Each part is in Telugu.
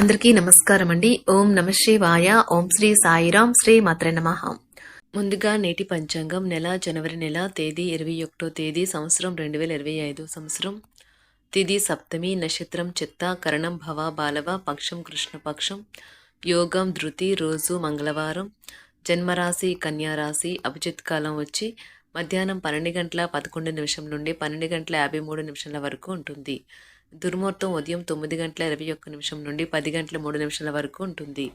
అందరికీ నమస్కారం అండి ఓం నమ శివాయ. ఓం శ్రీ సాయిరాం శ్రీ మాత్ర నమ. ముందుగా నేటి పంచాంగం నెల జనవరి నెల తేదీ ఇరవై ఒకటో తేదీ సంవత్సరం రెండు వేల ఇరవై ఐదు సంవత్సరం. తిది సప్తమి నక్షత్రం చిత్త కరణం భవ బాలవ పక్షం కృష్ణపక్షం యోగం ధృతి రోజు మంగళవారం. జన్మరాశి కన్యారాశి అభిజిత్ కాలం వచ్చి మధ్యాహ్నం పన్నెండు గంటల పదకొండు నిమిషం నుండి పన్నెండు గంటల యాభై మూడు నిమిషాల వరకు ఉంటుంది. దుర్ముహూర్తం ఉదయం తొమ్మిది గంటల ఇరవై ఒక్క నిమిషం నుండి పది గంటల మూడు నిమిషాల వరకు ఉంటుంది.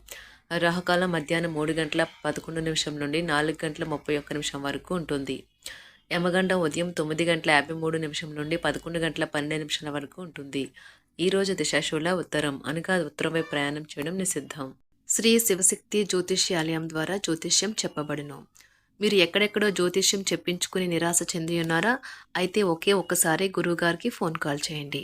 రాహుకాలం మధ్యాహ్నం మూడు గంటల పదకొండు నిమిషం నుండి నాలుగు గంటల ముప్పై ఒక్క నిమిషం వరకు ఉంటుంది. యమగండం ఉదయం తొమ్మిది గంటల యాభై మూడు నిమిషం నుండి పదకొండు గంటల పన్నెండు నిమిషాల వరకు ఉంటుంది. ఈ రోజు దిశాశూల ఉత్తరం అనగా ఉత్తరం వైపు ప్రయాణం చేయడం నిషిద్ధం. శ్రీ శివశక్తి జ్యోతిష్యాలయం ద్వారా జ్యోతిష్యం చెప్పబడును. మీరు ఎక్కడెక్కడో జ్యోతిష్యం చెప్పించుకుని నిరాశ చెంది ఉన్నారా అయితే ఒకే ఒక్కసారి గురువుగారికి ఫోన్ కాల్ చేయండి.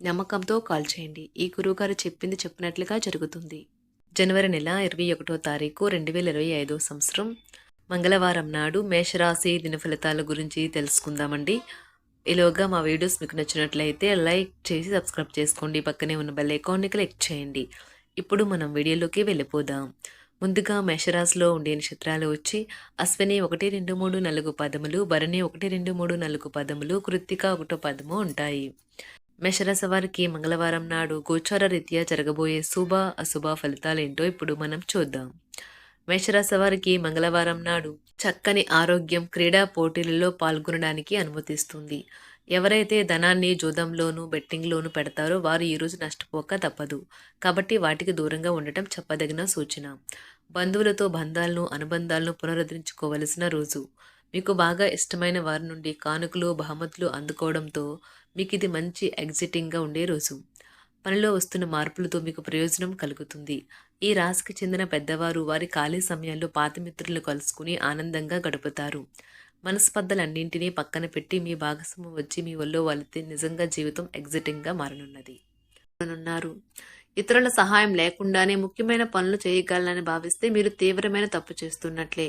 నమ్మకంతో కాల్ చేయండి. ఈ గురువుగారు చెప్పింది చెప్పినట్లుగా జరుగుతుంది. జనవరి నెల ఇరవై ఒకటో తారీఖు రెండు వేల ఇరవై ఐదో సంవత్సరం. మంగళవారం నాడు మేషరాశి దినఫలితాల గురించి తెలుసుకుందామండి. ఈలోగా మా వీడియోస్ మీకు నచ్చినట్లయితే లైక్ చేసి సబ్స్క్రైబ్ చేసుకోండి. పక్కనే ఉన్న బెల్ ఐకాన్ని క్లిక్ చేయండి. ఇప్పుడు మనం వీడియోలోకి వెళ్ళిపోదాం. ముందుగా మేషరాశిలో ఉండే నక్షత్రాలు వచ్చి అశ్విని ఒకటి రెండు మూడు నాలుగు పదములు భరణి ఒకటి రెండు మూడు నాలుగు పదములు కృత్తిక ఒకటో పదము ఉంటాయి. మేషరాశి వారికి మంగళవారం నాడు గోచార రీత్యా జరగబోయే శుభ అశుభ ఫలితాలేంటో ఇప్పుడు మనం చూద్దాం. మేషరాశి వారికి మంగళవారం నాడు చక్కని ఆరోగ్యం క్రీడా పోటీలలో పాల్గొనడానికి అనుమతిస్తుంది. ఎవరైతే ధనాన్ని జూదంలోను బెట్టింగ్లోను పెడతారో వారు ఈరోజు నష్టపోక తప్పదు. కాబట్టి వాటికి దూరంగా ఉండటం చెప్పదగిన సూచన. బంధువులతో బంధాలను అనుబంధాలను పునరుద్ధరించుకోవలసిన రోజు. మీకు బాగా ఇష్టమైన వారి నుండి కానుకలు బహుమతులు అందుకోవడంతో మీకు ఇది మంచి ఎగ్జిటింగ్గా ఉండే రోజు. పనిలో వస్తున్న మార్పులతో మీకు ప్రయోజనం కలుగుతుంది. ఈ రాశికి చెందిన పెద్దవారు వారి ఖాళీ సమయాల్లో పాత మిత్రులను కలుసుకుని ఆనందంగా గడుపుతారు. మనస్పర్ధలన్నింటినీ పక్కన పెట్టి మీ భాగస్వామి వచ్చి మీ ఒళ్ళో వాళ్ళతే నిజంగా జీవితం ఎగ్జిటింగ్గా మారనున్నది. ఉన్నారు ఇతరుల సహాయం లేకుండానే ముఖ్యమైన పనులు చేయగలనని భావిస్తే మీరు తీవ్రమైన తప్పు చేస్తున్నట్లే.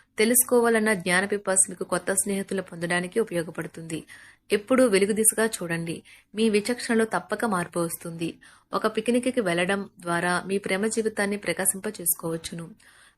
తెలుసుకోవాలన్న జ్ఞాన పిపాస్ మీకు కొత్త స్నేహితులు పొందడానికి ఉపయోగపడుతుంది. ఎప్పుడూ వెలుగు దిశగా చూడండి. మీ విచక్షణలో తప్పక మార్పు వస్తుంది. ఒక పిక్నిక్కి వెళ్ళడం ద్వారా మీ ప్రేమ జీవితాన్ని ప్రకాశింప చేసుకోవచ్చును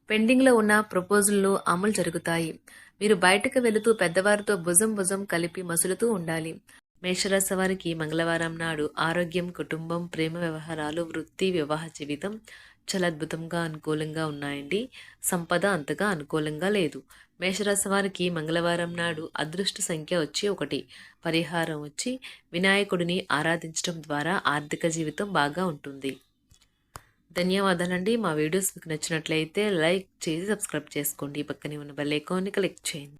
పెండింగ్లో ఉన్న ప్రపోజల్లు అమలు జరుగుతాయి. మీరు బయటకు వెళుతూ పెద్దవారితో భుజం భుజం కలిపి మసులుతూ ఉండాలి. మేషరాశి వారికి మంగళవారం నాడు ఆరోగ్యం కుటుంబం ప్రేమ వ్యవహారాలు వృత్తి వివాహ జీవితం చాలా అద్భుతంగా అనుకూలంగా ఉన్నాయండి. సంపద అంతగా అనుకూలంగా లేదు. మేషరాశి వారికి మంగళవారం నాడు అదృష్ట సంఖ్య వచ్చి ఒకటి. పరిహారం వచ్చి వినాయకుడిని ఆరాధించడం ద్వారా ఆర్థిక జీవితం బాగా ఉంటుంది. ధన్యవాదాలండి. మా వీడియోస్ మీకు నచ్చినట్లయితే లైక్ చేసి సబ్స్క్రైబ్ చేసుకోండి. పక్కనే ఉన్న బెల్ ఐకాన్ని క్లిక్ చేయండి.